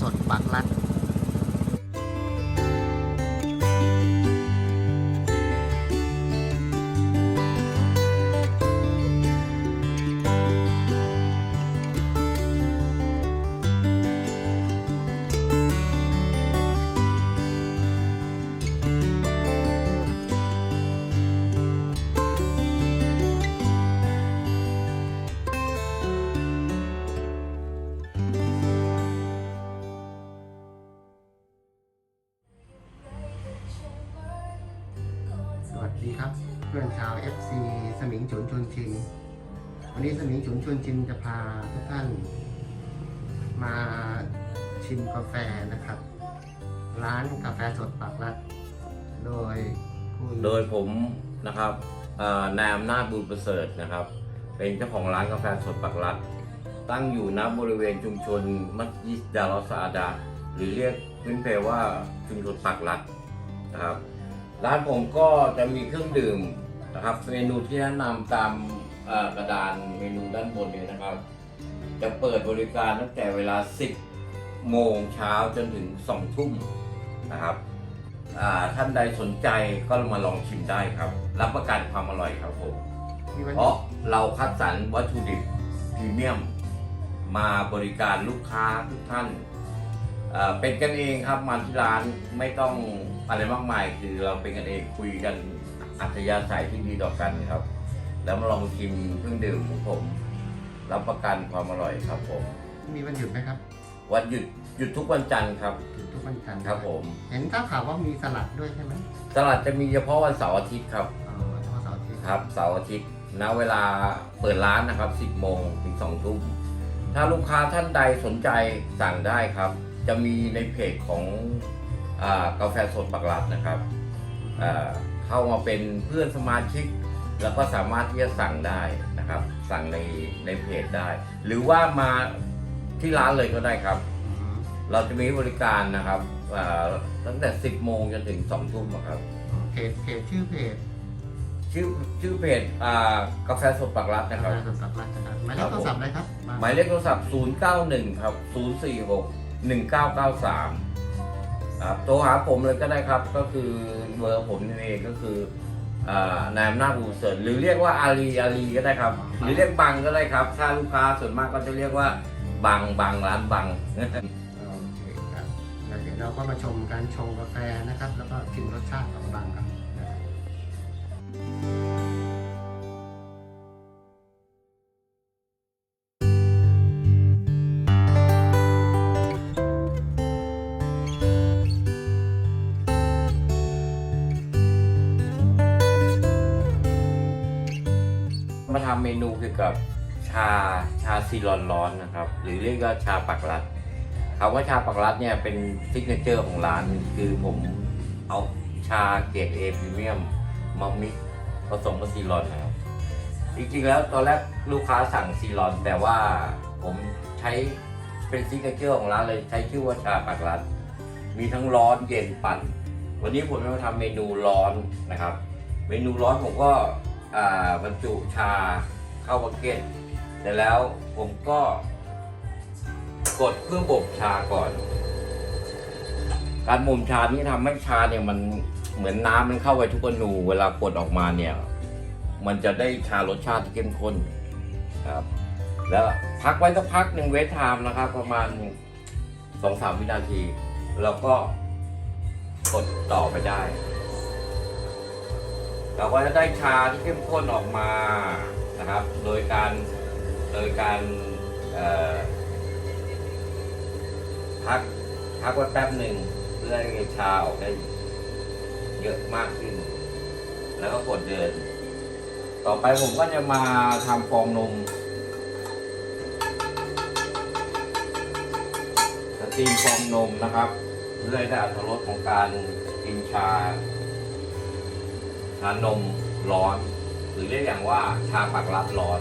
สดปากลัด เพื่อนชาว FC สมิงฉุนชวนชิมวันนี้สมิงฉุนชวนชิมจะพาทุกท่าน มาชิมกาแฟนะครับ ร้านกาแฟสดปากรัด โดยคุณโดยผมนะครับเอ่อนายอำนาจบุญประเสริฐนะครับ เป็นเจ้าของร้านกาแฟสดปักรัด ตั้งอยู่ณบริเวณชุมชนมัสยิดดาลอสอาดา หรือเรียกพื้นเพว่าชุมชนปักรัดนะครับ ร้านผมก็จะมีเครื่องดื่มนะครับ เมนูที่แนะนำตามเอ่อกระดานเมนูด้านบนเนี่ยนะครับ จะเปิดบริการตั้งแต่เวลา 10 โมงเช้าจนถึง 2 ทุ่มนะครับอ่าท่านใดสนใจก็มาลองชิมได้ครับ รับประกันความอร่อยครับผมมีวันเพราะเราคัดสรรวัตถุดิบพรีเมียม มาบริการลูกค้าทุกท่านเอ่อเป็นกันเองครับมาที่ร้านไม่ต้อง อะไรมากมายคือเราเป็นกันเองคุยกันอัธยาศัยที่ดีต่อกันครับ แล้วมาลองชิมเครื่องดื่มของผม รับประกันความอร่อยครับผม มีวันหยุดไหมครับวันหยุดหยุดทุกวันจันทร์ครับ หยุดทุกวันจันทร์ครับผม เห็นถ้าข่าวว่ามีสลัดด้วยใช่ไหมตลาดจะมีเฉพาะวันเสาร์อาทิตย์ครับ อ๋อเฉพาะเสาร์อาทิตย์ครับเสาร์อาทิตย์ณเวลาเปิดร้านนะครับ 10โมงถึง2ทุ่มถ้าลูกค้าท่านใดสนใจสั่งได้ครับ จะมีในเพจของอา กาแฟสดปักหลัดนะครับอ่าเข้ามาเป็นเพื่อนสมาชิก แล้วก็สามารถที่จะสั่งได้นะครับ สั่งในในเพจได้ หรือว่ามาที่ร้านเลยก็ได้ครับอืมเราจะมีบริการนะครับอ่าตั้งแต่ 10 โมงจนถึง 2 ทุ่มอะครับเพจเพจชื่อเพจชื่อชื่อเพจอ่ากาแฟสดปักรัดนะคการับแฟสดปากรัดนะครับหมายเลขโทรศัพท์อะไรครับหมายเลขโทรศัพท์ 091 ครับ 046 1993 ครับโทรหาผมเลยก็ได้ครับ ก็คือเบอร์ผมนี่เองก็คืออ่านายอำนาจบูเสิร์หรือเรียกว่าอาลีอาลีก็ได้ครับ หรือเรียกบังก็ได้ครับ ถ้าลูกค้าส่วนมากก็จะเรียกว่าบังบังร้านบัง โอเคครับแล้วเดี๋ยวเราก็มาชมการชงกาแฟนะครับ แล้วก็ชิมรสชาติของบางครับ เมนูเกี่ยวกับชาชาซีรอนร้อนนะครับ หรือเรียกว่าชาปักรัดคำว่าชาปักรัดเนี่ยเป็นซิกเนเจอร์ของร้าน คือผมเอาชาเกรดเอพรีเมียมมามิกผสมกับซีรอนนะครับจริงๆแล้วตอนแรกลูกค้าสั่งซีรอน แต่ว่าผมใช้เป็นซิกเนเจอร์ของร้านเลยใช้ชื่อว่าชาปักรัดมีทั้งร้อนเย็นปั่น วันนี้ผมจะมาทำเมนูร้อนนะครับ เมนูร้อนผมก็ บรรจุชาเข้าบักเก็ตเสร็จแล้วผมก็กดเพื่อบ่มชาก่อน การบ่มชานี่ทำให้ชาเนี่ยมันเหมือนน้ำมันเข้าไปทุกอนูเวลากดออกมาเนี่ย มันจะได้ชารสชาติที่เข้มข้นครับ แล้วพักไว้สักพักหนึ่งเวทไทม์นะครับ ประมาณสองสามวินาที แล้วก็กดต่อไปได้ เราก็จะได้ชาที่เข้มข้นออกมานะครับ โดยการโดยการพักพักไว้แป๊บหนึ่งเพื่อให้ชาออกได้เยอะมากขึ้น แล้วก็กดเดิน ต่อไปผมก็จะมาทำฟองนมสตรีมฟองนมนะครับ เพื่อให้ได้อรรถรสของการกินชา ชานมร้อน หรือเรียกอย่างว่าชาปักรัดร้อน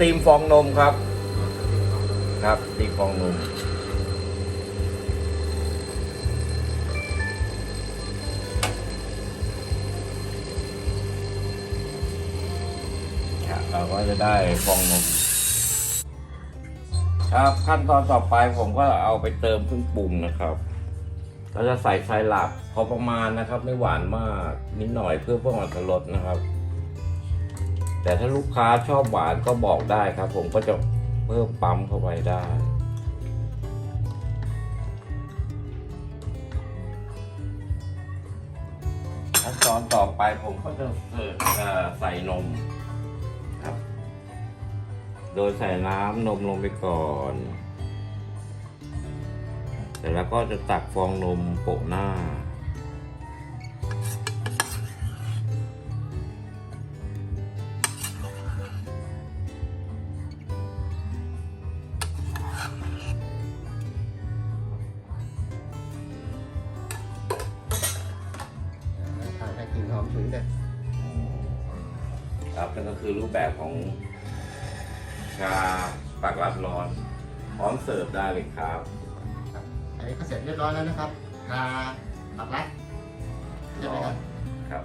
ตรีมฟองนมครับ ครับสตรีมฟองนมครับเราก็จะได้ฟองนม ครับขั้นตอนต่อไปผมก็เอาไปเติมเครื่องปรุงนะครับเราจะใส่ไซรัปพอประมาณนะครับ ไม่หวานมากนิดหน่อยเพื่อเพิ่มอรรถรสนะครับ แต่ถ้าลูกค้าชอบหวานก็บอกได้ครับ ผมก็จะเพิ่มปั๊มเข้าไปได้ขั้นตอนต่อไปผมก็จะเสิร์ฟใส่นมครับ โดยใส่น้ำนมลงไปก่อนเสร็จแล้วก็จะตักฟองนมโปะหน้า กลิ่นหอมฉุนเลยครับนั่นก็คือรูปแบบของชาปากรัดร้อน พร้อมเสิร์ฟได้เลยครับครับ อันนี้ก็เสร็จเรียบร้อยแล้วนะครับชาปักรัดใช่ไหมครับครับ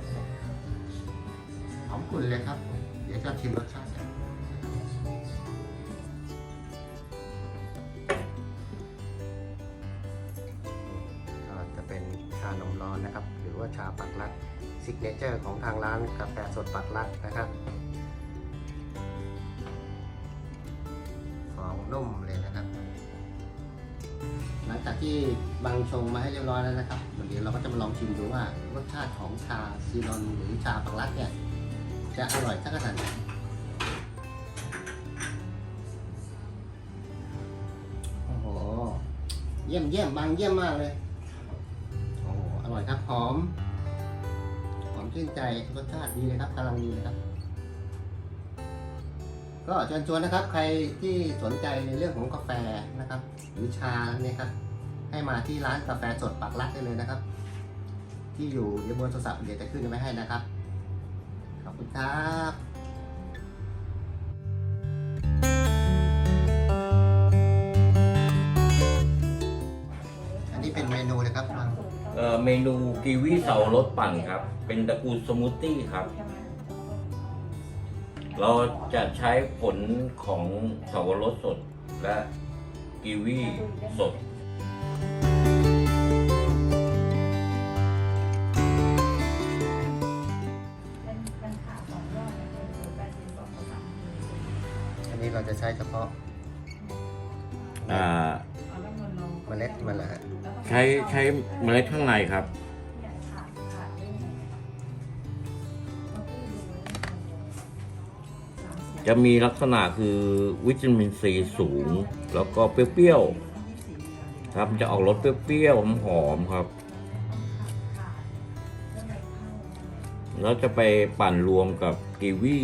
หอมกลุ่นเลยครับ เดี๋ยวจะชิมรสชาติกันก็จะเป็นชานมร้อนนะครับ หรือว่าชาปักรัด ซิกเนเจอร์ของทางร้านกาแฟสดปักรัดนะครับฟองนุ่มเลยนะครับ หลังจากที่บังชงมาให้เรียบร้อยแล้วนะครับเดี๋ยวเราก็จะมาลองชิมดูว่ารสชาติของชาซีรอนหรือชาปักรัดเนี่ยจะอร่อยสักขนาดไหนโอ้โห เยี่ยมเยี่ยมบางเยี่ยมมากเลย โอ้โห อร่อยครับหอม ชื่นใจรสชาติดีเลยครับกำลังดีนะครับ ก็เชิญชวนนะครับ ใครที่สนใจในเรื่องของกาแฟนะครับ หรือชาเนี่ยครับ ให้มาที่ร้านกาแฟสดปักลักได้เลยนะครับ ที่อยู่เดี๋ยวบนโทรศัพท์เดี๋ยวจะขึ้นไว้ให้นะครับ ขอบคุณครับ เอ่อเมนูกีวีเสารสปั่นครับ เป็นตระกูลสมูทตี้ครับ เราจะใช้ผลของเสาวรสสดและกีวีสด อันนี้เราจะใช้เฉพาะ ใช้ใช้เมล็ดข้างในครับ จะมีลักษณะคือวิตามินซีสูง แล้วก็เปรี้ยวๆครับจะออกรสเปรี้ยวๆหอมๆครับ แล้วจะไปปั่นรวมกับกีวี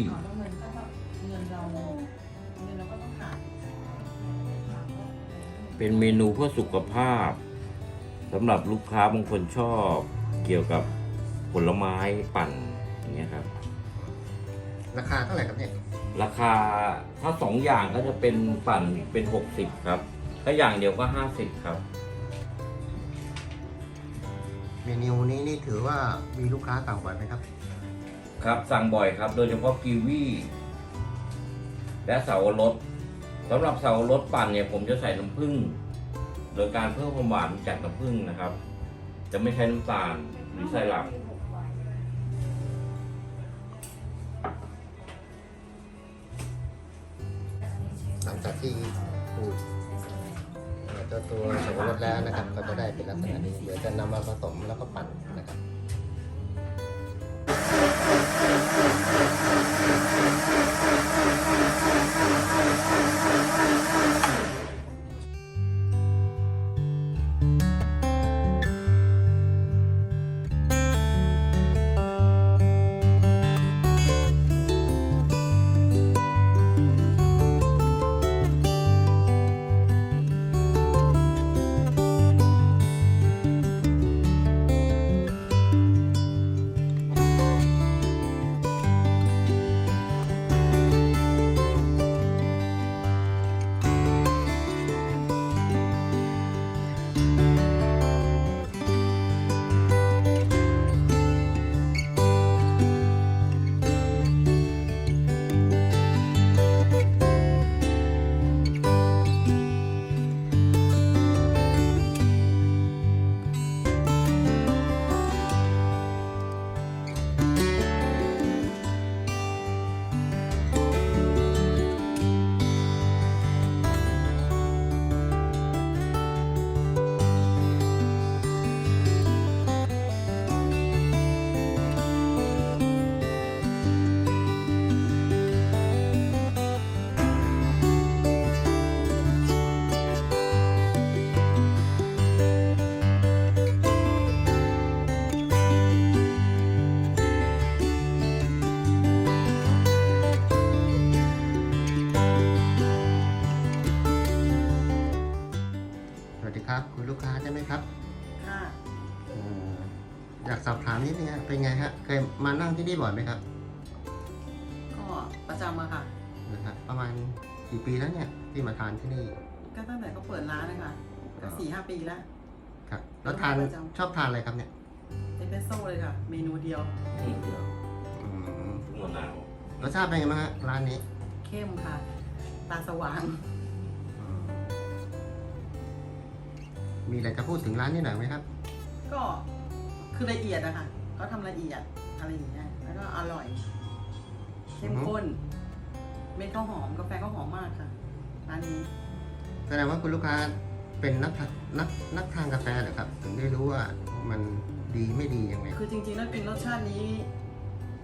เป็นเมนูเพื่อสุขภาพ สำหรับลูกค้าบางคนชอบเกี่ยวกับผลไม้ปั่นอย่างเงี้ยครับ ราคาเท่าไหร่ครับเนี่ยราคาถ้าสองอย่างก็จะเป็นปั่นเป็น60ครับ ถ้าอย่างเดียวก็50ครับ เมนูนี้นี่ถือว่ามีลูกค้าสั่งบ่อยไหมครับ ครับสั่งบ่อยครับ โดยเฉพาะกีวีและเสาวรสสำหรับเสาวรสปั่นเนี่ยผมจะใส่น้ำผึ้ง โดยการเพิ่มความหวานจากน้ำผึ้งนะครับ จะไม่ใช้น้ำตาลหรือไซรัปหลังจากที่ขูดเจ้าตัวตัวสับปะรดแล้วนะครับ ก็จะได้เป็นลักษณะนี้เดี๋ยวจะนำมาผสมแล้วก็ปั่นนะครับ นิดนึงฮะเป็นไงฮะเคยมานั่งที่นี่บ่อยไหมครับก็ประจำอะค่ะ นะครับประมาณกี่ปีแล้วเนี่ยที่มาทานที่นี่ก็ตั้งแต่เขาเปิดร้านนะคะก็สี่ห้าปีแล้ว ครับ แล้วทานประจำ ชอบทานอะไรครับเนี่ยเอสเปรสโซ่เลยค่ะ เมนูเดียวนี่เดียวอืมมะนาวรสชาติเป็นไงบ้างฮะร้านนี้เข้มค่ะ ตาสว่าง อืมมีอะไรจะพูดถึงร้านนี้หน่อยไหมครับ ก็คือละเอียดอะค่ะ เขาทำละเอียดอะไรอย่างเงี้ยแล้วก็อร่อยเข้มข้น เม็ดข้าวหอมกาแฟข้าวหอมมากค่ะร้านนี้แสดงว่าคุณลูกค้าเป็นนักทานนักนักทานกาแฟเหรอครับ ถึงได้รู้ว่ามันดีไม่ดียังไง คือจริงๆแล้วกินรสชาตินี้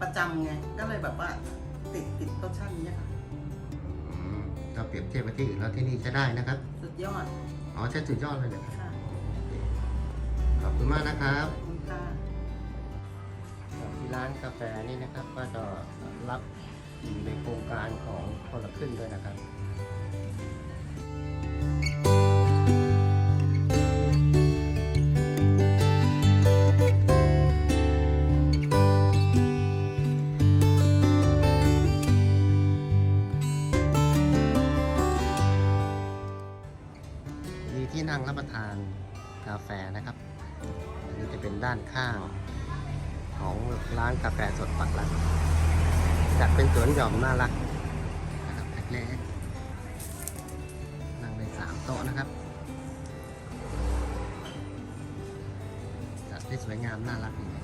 ประจำไงก็เลยแบบว่าติดติดรสชาตินี้อะค่ะ อืมถ้าเปรียบเทียบกับที่อื่นแล้วที่นี่ใช้ได้นะครับ สุดยอดอ๋อใช้สุดยอดเลยนะครับค่ะขอบคุณมากนะครับ ขอบคุณค่ะที่ ร้านกาแฟนี่นะครับ ก็จะรับอยู่ในโครงการของคนละครึ่งด้วยนะครับมีที่นั่งรับประทานกาแฟนะครับ อันนี้จะเป็นด้านข้างของ ร้านกาแฟสดปักหลักจัดเป็นสวนหย่อมน่ารักนะครับเล็กๆนั่งในสามโต๊ะนะครับจัดได้สวยงามน่ารักดี